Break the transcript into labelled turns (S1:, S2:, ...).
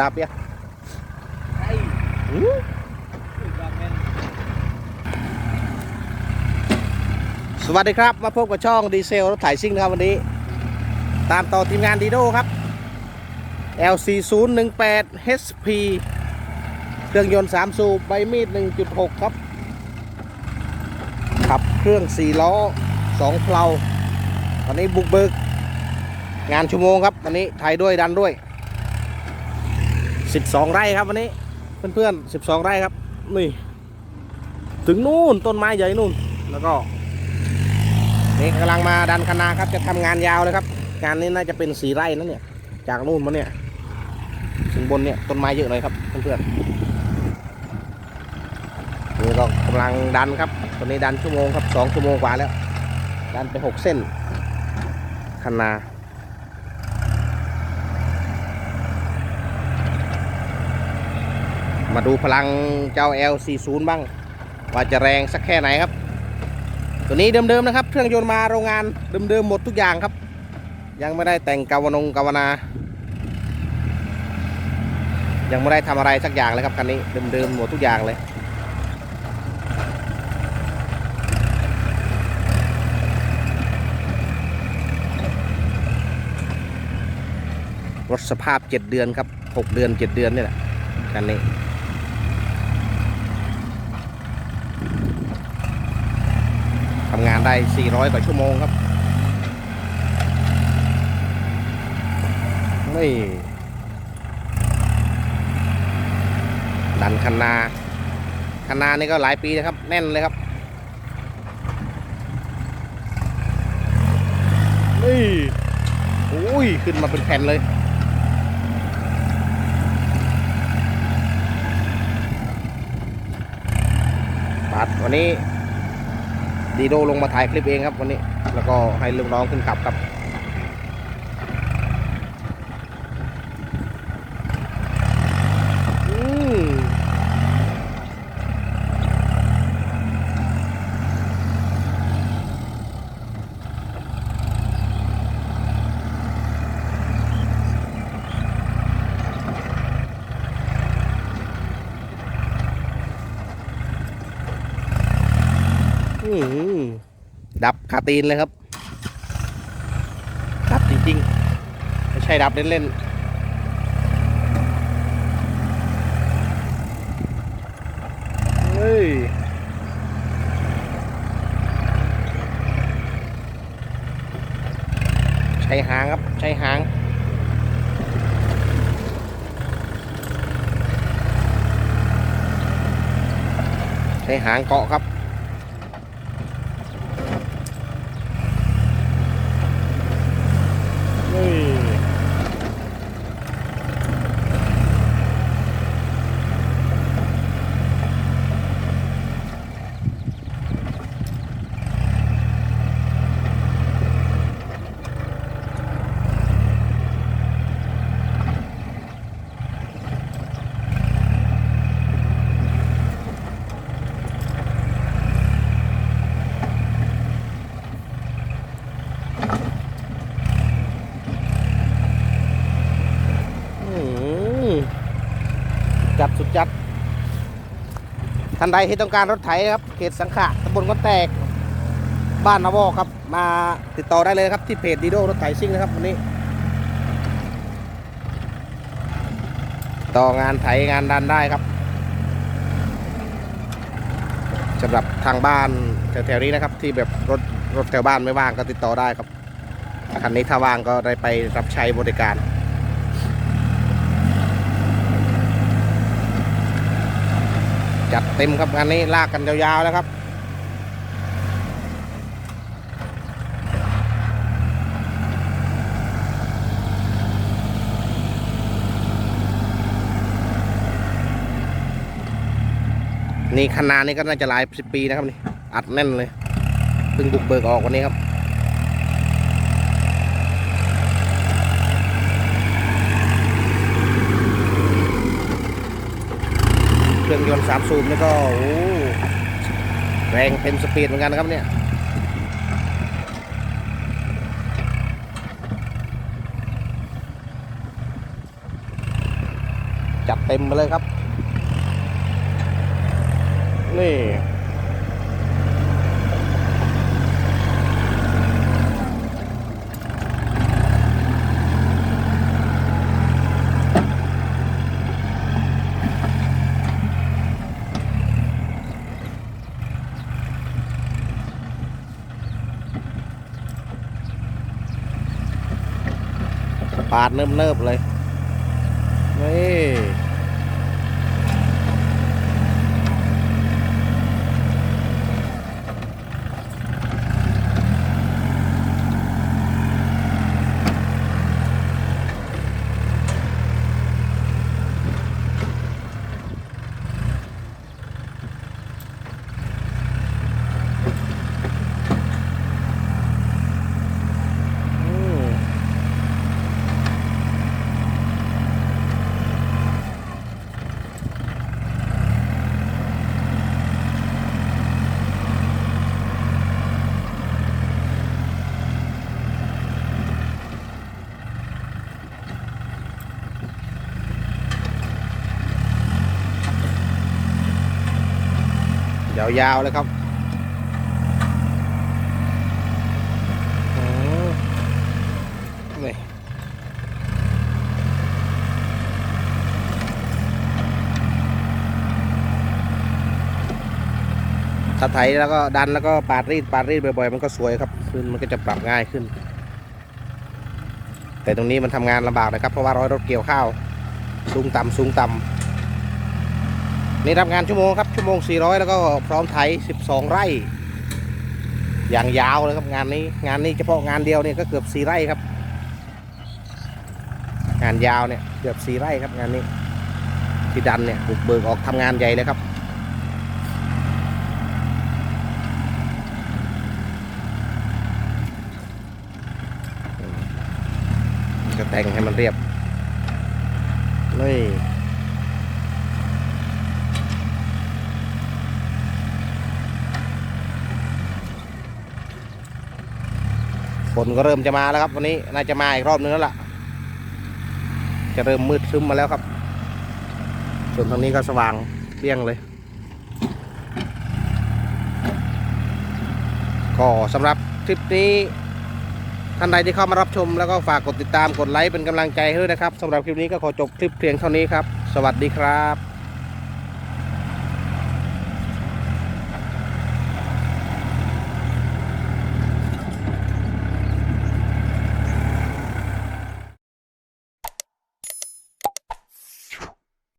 S1: dap ya
S2: ไอ้
S1: Hmm?
S2: บางแม่น
S1: สวัสดีครับ มาพบกับช่องดีเซลรถไถซิ่งนะครับวันนี้ ตามต่อทีมงานดีโดครับ LC 0 1 8 HP เครื่องยนต์ 3 สูบใบมีด 1.6 ครับ ขับเครื่อง 4 ล้อ 2 เพลาตอนนี้บุกเบิก งานชั่วโมงครับ วันนี้ไทยด้วยดันด้วย 12ไร่ครับวันนี้ เพื่อนๆ12ไร่ครับ นี่ ถึงนู่นต้นไม้ใหญ่นู่น แล้วก็นี่กำลังมาดันคณาครับจะทำงานยาวเลยครับ งานนี้น่าจะเป็นสีไร่นั่นเนี่ย จากนู่นมาเนี่ยถึงบนเนี่ยต้นไม้เยอะเลยครับเพื่อนๆนี่ก็กำลังดันครับตอนนี้ดันชั่วโมงครับสองชั่วโมงกว่าแล้ว ดันไปหกเส้นคณา มาดูพลังเจ้า L40 บ้าง ว่าจะแรงสักแค่ไหนครับ ตัวนี้เดิมๆนะครับ เครื่องยนต์มาโรงงานเดิมๆหมดทุกอย่างครับ ยังไม่ได้แต่งกาวนงกาวนา ยังไม่ได้ทำอะไรสักอย่างเลยครับคันนี้เดิมๆหมดทุกอย่างเลยรถสภาพ 7 เดือนครับ 6 เดือน 7 เดือนนี่แหละคันนี้ ทำงานได้ 400 กว่าชั่วโมงครับ นี่ ดันคันนาคันนานี่ก็หลายปีนะครับ แน่นเลยครับ นี่โอ้ย ขึ้นมาเป็นแผ่นเลยปัดวันนี้ ดีโดลงมาถ่ายคลิปเองครับวันนี้ แล้วก็ให้ลูกน้องขึ้นขับครับ อืมอืม ดับคาตีนเลยครับ ดับจริงๆ ไม่ใช่ดับเล่นๆเฮ้ยใช้หางครับ ใช้หาง ใช้หางเกาะครับ นี่อื้อหือจัดสุดจัด ท่านใดที่ต้องการรถไถครับเขตสังขะตำบลก้อนแตก บ้านนาวอกครับ มาติดต่อได้เลยครับที่เพจดีโดรถไถซิ่งนะครับวันนี้ ต่องานไถงานดันได้ครับสำหรับทางบ้านแถวๆนี้นะครับ ที่แบบรถรถแถวบ้านไม่ว่างก็ติดต่อได้ครับคันนี้ถ้าว่างก็ได้ไปรับใช้บริการ จัดเต็มครับงานนี้ลากกันยาวๆแล้วครับนี่คณานี่ก็น่าจะหลายสิบปีนะครับนี่อัดแน่นเลยเพิ่งบุกเบิกออกวันนี้ครับ รื่องยนต์สามสูบนี่ก็โอ้แรงเต็มสปีดเหมือนกันนะครับเนี่ยจับเต็มไปเลยครับ นี่ ปาดเนิบๆเลย นี่ อืม ยาวๆเลยครับนี่ถ้าไถแล้วก็ดันแล้วก็ปาดรีดปาดรีดบ่อยๆมันก็สวยครับขึ้นมันก็จะปรับง่ายขึ้น แต่ตรงนี้มันทำงานลำบากนะครับเพราะว่าร้อยรถเกี่ยวข้าวสูงต่ำสูงต่ำ นี่รับงานชั่วโมงครับชั่วโมง 400 แล้วก็พร้อมไถ 12 ไร่ อย่างยาวเลยครับงานนี้งานนี้เฉพาะงานเดียวเนี่ยก็เกือบ 4 ไร่ครับ งานยาวเนี่ยเกือบ 4 ไร่ครับงานนี้ที่ดันเนี่ยบุกเบิกออกทำงานใหญ่เลยครับก็แต่งให้มันเรียบนี่ ฝ นก็เริ่มจะมาแล้วครับวันนี้น่าจะมาอีกรอบนึงแล้วล่ะ จะเริ่มมืดซึมมาแล้วครับ ส่วนทางนี้ก็สว่างเปี้ยงเลย ก็สำหรับคลิปนี้ท่านใดที่เข้ามารับชมแล้วก็ฝากกดติดตามกดไลค์เป็นกำลังใจให้ด้วยนะครับสำหรับคลิปนี้ก็ขอจบคลิปเพียงเท่านี้ครับ สวัสดีครับ